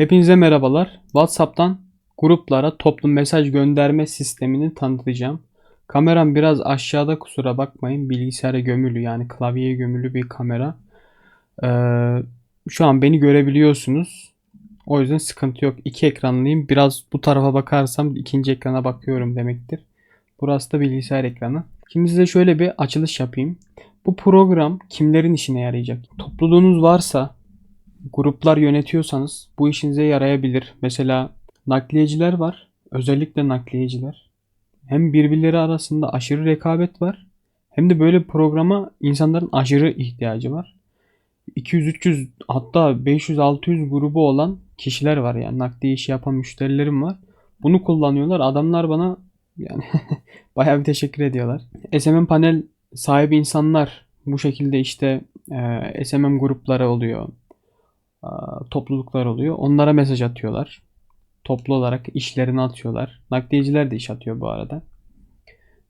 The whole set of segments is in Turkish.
Hepinize merhabalar. WhatsApp'tan gruplara toplu mesaj gönderme sistemini tanıtacağım. Kameram biraz aşağıda kusura bakmayın. Bilgisayara gömülü yani klavyeye gömülü bir kamera. Ee, şu an beni görebiliyorsunuz. O yüzden sıkıntı yok. İki ekranlıyım. Biraz bu tarafa bakarsam ikinci ekrana bakıyorum demektir. Burası da bilgisayar ekranı. Şimdi size şöyle bir açılış yapayım. Bu program kimlerin işine yarayacak? Topluluğunuz varsa gruplar yönetiyorsanız bu işinize yarayabilir. Mesela nakliyeciler var. Özellikle nakliyeciler. Hem birbirleri arasında aşırı rekabet var. Hem de böyle programa insanların aşırı ihtiyacı var. 200-300 hatta 500-600 grubu olan kişiler var yani nakliye işi yapan müşterilerim var. Bunu kullanıyorlar. Adamlar bana yani bayağı bir teşekkür ediyorlar. SMM panel sahibi insanlar bu şekilde işte e, SMM grupları oluyor topluluklar oluyor. Onlara mesaj atıyorlar. Toplu olarak işlerini atıyorlar. Nakliyeciler de iş atıyor bu arada.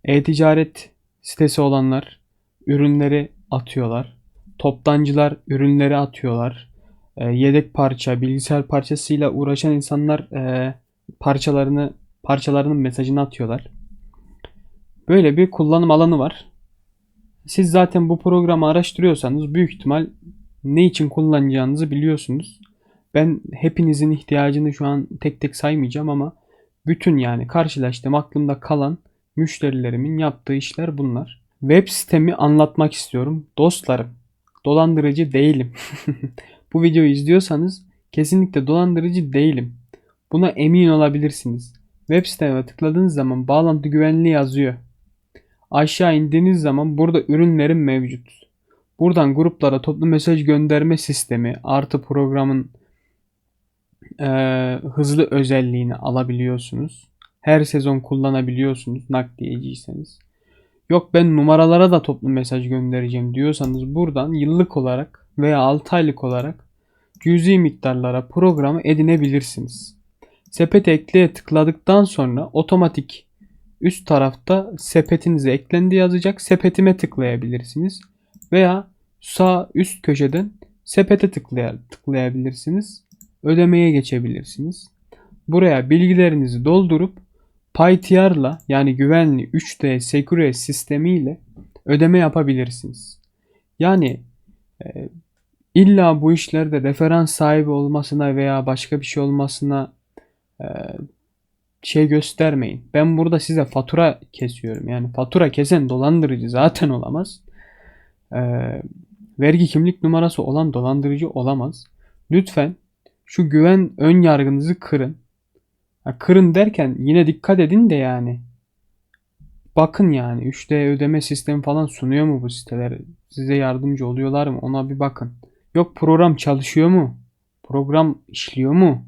E-ticaret sitesi olanlar ürünleri atıyorlar. Toptancılar ürünleri atıyorlar. E, yedek parça, bilgisayar parçasıyla uğraşan insanlar e, parçalarını parçalarının mesajını atıyorlar. Böyle bir kullanım alanı var. Siz zaten bu programı araştırıyorsanız büyük ihtimal ne için kullanacağınızı biliyorsunuz. Ben hepinizin ihtiyacını şu an tek tek saymayacağım ama bütün yani karşılaştığım aklımda kalan müşterilerimin yaptığı işler bunlar. Web sitemi anlatmak istiyorum. Dostlarım, dolandırıcı değilim. Bu videoyu izliyorsanız kesinlikle dolandırıcı değilim. Buna emin olabilirsiniz. Web siteme tıkladığınız zaman bağlantı güvenliği yazıyor. Aşağı indiğiniz zaman burada ürünlerim mevcut. Buradan gruplara toplu mesaj gönderme sistemi artı programın e, hızlı özelliğini alabiliyorsunuz. Her sezon kullanabiliyorsunuz nakliyeciyseniz. Yok ben numaralara da toplu mesaj göndereceğim diyorsanız buradan yıllık olarak veya 6 aylık olarak cüzi miktarlara programı edinebilirsiniz. Sepet ekleye tıkladıktan sonra otomatik üst tarafta sepetinize eklendi yazacak. Sepetime tıklayabilirsiniz. Veya sağ üst köşeden sepete tıklay tıklayabilirsiniz. Ödemeye geçebilirsiniz. Buraya bilgilerinizi doldurup PyTR'la yani güvenli 3D Secure sistemiyle ödeme yapabilirsiniz. Yani e, illa bu işlerde referans sahibi olmasına veya başka bir şey olmasına e, şey göstermeyin. Ben burada size fatura kesiyorum. Yani fatura kesen dolandırıcı zaten olamaz. Ee, vergi kimlik numarası olan dolandırıcı olamaz. Lütfen şu güven ön yargınızı kırın. Kırın derken yine dikkat edin de yani. Bakın yani 3D ödeme sistemi falan sunuyor mu bu siteler? Size yardımcı oluyorlar mı? Ona bir bakın. Yok program çalışıyor mu? Program işliyor mu?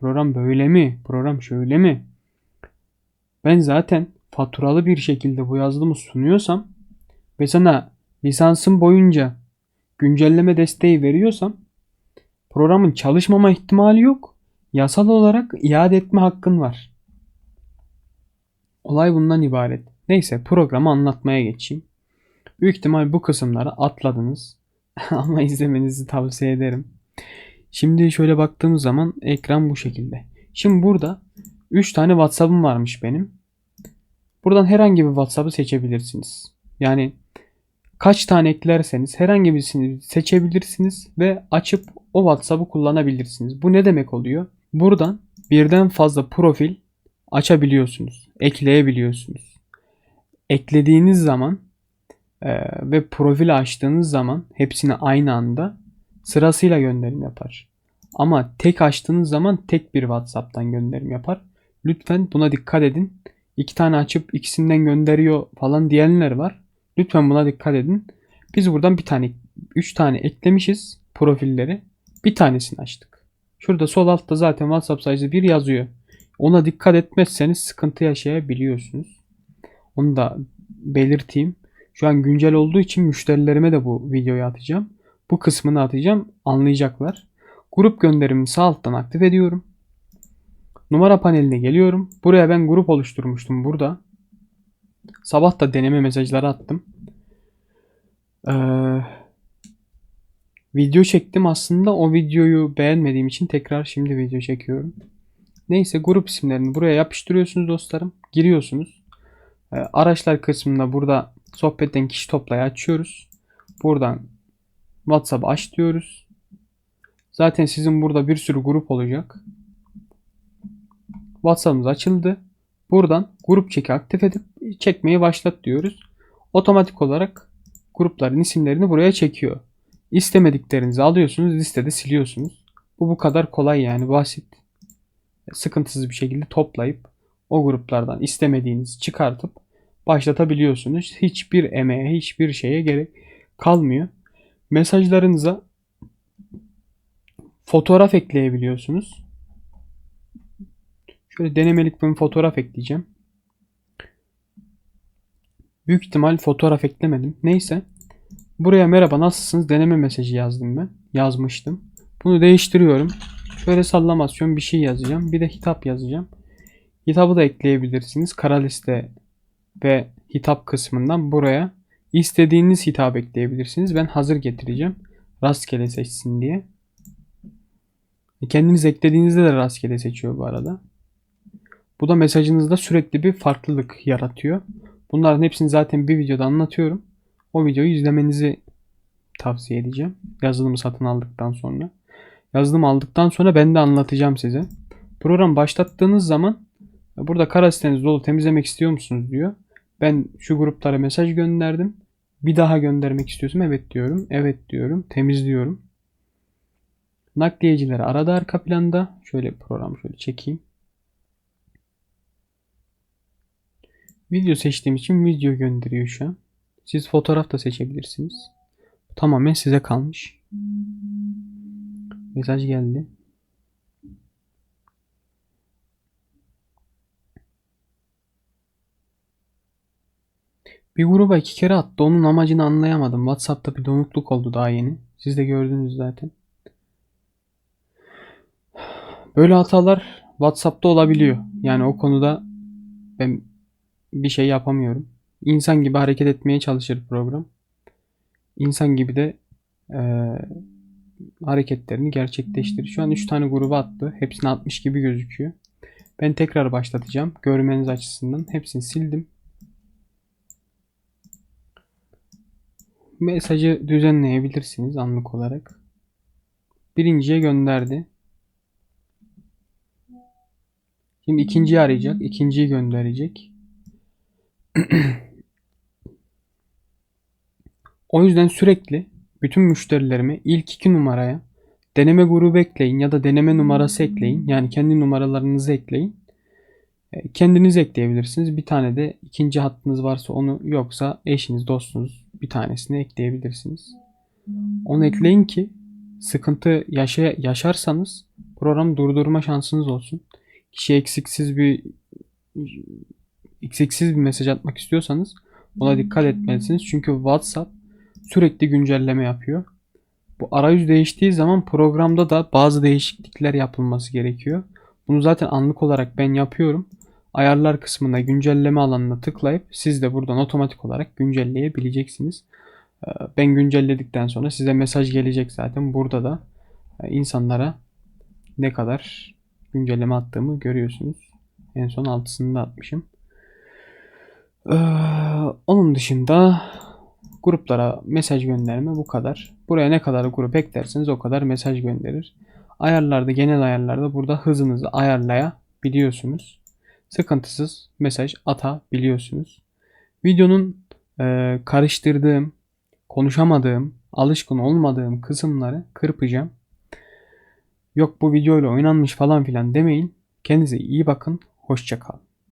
Program böyle mi? Program şöyle mi? Ben zaten faturalı bir şekilde bu yazılımı sunuyorsam ve sana lisansım boyunca güncelleme desteği veriyorsam programın çalışmama ihtimali yok. Yasal olarak iade etme hakkın var. Olay bundan ibaret. Neyse programı anlatmaya geçeyim. Büyük ihtimal bu kısımları atladınız. Ama izlemenizi tavsiye ederim. Şimdi şöyle baktığımız zaman ekran bu şekilde. Şimdi burada 3 tane WhatsApp'ım varmış benim. Buradan herhangi bir WhatsApp'ı seçebilirsiniz. Yani kaç tane eklerseniz herhangi birisini seçebilirsiniz ve açıp o WhatsApp'ı kullanabilirsiniz. Bu ne demek oluyor? Buradan birden fazla profil açabiliyorsunuz, ekleyebiliyorsunuz. Eklediğiniz zaman e, ve profil açtığınız zaman hepsini aynı anda sırasıyla gönderim yapar. Ama tek açtığınız zaman tek bir WhatsApp'tan gönderim yapar. Lütfen buna dikkat edin. İki tane açıp ikisinden gönderiyor falan diyenler var. Lütfen buna dikkat edin. Biz buradan bir tane, üç tane eklemişiz profilleri. Bir tanesini açtık. Şurada sol altta zaten WhatsApp sayısı bir yazıyor. Ona dikkat etmezseniz sıkıntı yaşayabiliyorsunuz. Onu da belirteyim. Şu an güncel olduğu için müşterilerime de bu videoyu atacağım. Bu kısmını atacağım. Anlayacaklar. Grup gönderimini sağ alttan aktif ediyorum. Numara paneline geliyorum. Buraya ben grup oluşturmuştum burada. Sabah da deneme mesajları attım. Ee, video çektim aslında o videoyu beğenmediğim için tekrar şimdi video çekiyorum. Neyse grup isimlerini buraya yapıştırıyorsunuz dostlarım. Giriyorsunuz. Ee, araçlar kısmında burada sohbetten kişi toplayı açıyoruz. Buradan WhatsApp aç diyoruz. Zaten sizin burada bir sürü grup olacak. WhatsApp'ımız açıldı. Buradan grup çeki aktif edip çekmeyi başlat diyoruz. Otomatik olarak grupların isimlerini buraya çekiyor. İstemediklerinizi alıyorsunuz, listede siliyorsunuz. Bu bu kadar kolay yani basit. Sıkıntısız bir şekilde toplayıp o gruplardan istemediğinizi çıkartıp başlatabiliyorsunuz. Hiçbir emeğe, hiçbir şeye gerek kalmıyor. Mesajlarınıza fotoğraf ekleyebiliyorsunuz. Şöyle denemelik bir fotoğraf ekleyeceğim. Büyük ihtimal fotoğraf eklemedim. Neyse. Buraya merhaba nasılsınız deneme mesajı yazdım ben. Yazmıştım. Bunu değiştiriyorum. Şöyle sallamasyon bir şey yazacağım. Bir de hitap yazacağım. Hitabı da ekleyebilirsiniz. Kara liste ve hitap kısmından buraya istediğiniz hitap ekleyebilirsiniz. Ben hazır getireceğim. Rastgele seçsin diye. Kendiniz eklediğinizde de rastgele seçiyor bu arada. Bu da mesajınızda sürekli bir farklılık yaratıyor. Bunların hepsini zaten bir videoda anlatıyorum. O videoyu izlemenizi tavsiye edeceğim. Yazılımı satın aldıktan sonra. Yazılımı aldıktan sonra ben de anlatacağım size. Program başlattığınız zaman burada kara siteniz dolu temizlemek istiyor musunuz diyor. Ben şu gruplara mesaj gönderdim. Bir daha göndermek istiyorsam evet diyorum. Evet diyorum. Temizliyorum. Nakliyecileri arada arka planda. Şöyle program şöyle çekeyim. Video seçtiğim için video gönderiyor şu an. Siz fotoğraf da seçebilirsiniz. Tamamen size kalmış. Mesaj geldi. Bir gruba iki kere attı. Onun amacını anlayamadım. WhatsApp'ta bir donukluk oldu daha yeni. Siz de gördünüz zaten. Böyle hatalar WhatsApp'ta olabiliyor. Yani o konuda ben bir şey yapamıyorum. İnsan gibi hareket etmeye çalışır program. İnsan gibi de e, hareketlerini gerçekleştirir. Şu an 3 tane gruba attı. Hepsini atmış gibi gözüküyor. Ben tekrar başlatacağım. Görmeniz açısından. Hepsini sildim. Mesajı düzenleyebilirsiniz anlık olarak. Birinciye gönderdi. Şimdi ikinciyi arayacak. ikinciyi gönderecek. o yüzden sürekli bütün müşterilerime ilk iki numaraya deneme grubu ekleyin ya da deneme numarası ekleyin. Yani kendi numaralarınızı ekleyin. E, kendiniz ekleyebilirsiniz. Bir tane de ikinci hattınız varsa onu yoksa eşiniz, dostunuz bir tanesini ekleyebilirsiniz. Onu ekleyin ki sıkıntı yaşa yaşarsanız program durdurma şansınız olsun. Kişi eksiksiz bir eksiksiz bir mesaj atmak istiyorsanız buna dikkat etmelisiniz. Çünkü WhatsApp sürekli güncelleme yapıyor. Bu arayüz değiştiği zaman programda da bazı değişiklikler yapılması gerekiyor. Bunu zaten anlık olarak ben yapıyorum. Ayarlar kısmında güncelleme alanına tıklayıp siz de buradan otomatik olarak güncelleyebileceksiniz. Ee, ben güncelledikten sonra size mesaj gelecek zaten. Burada da e, insanlara ne kadar güncelleme attığımı görüyorsunuz. En son 6'sında atmışım. Ee, onun dışında gruplara mesaj gönderme bu kadar. Buraya ne kadar grup eklerseniz o kadar mesaj gönderir. Ayarlarda genel ayarlarda burada hızınızı ayarlayabiliyorsunuz. Sıkıntısız mesaj atabiliyorsunuz. Videonun e, karıştırdığım, konuşamadığım, alışkın olmadığım kısımları kırpacağım. Yok bu videoyla oynanmış falan filan demeyin. Kendinize iyi bakın. Hoşçakalın.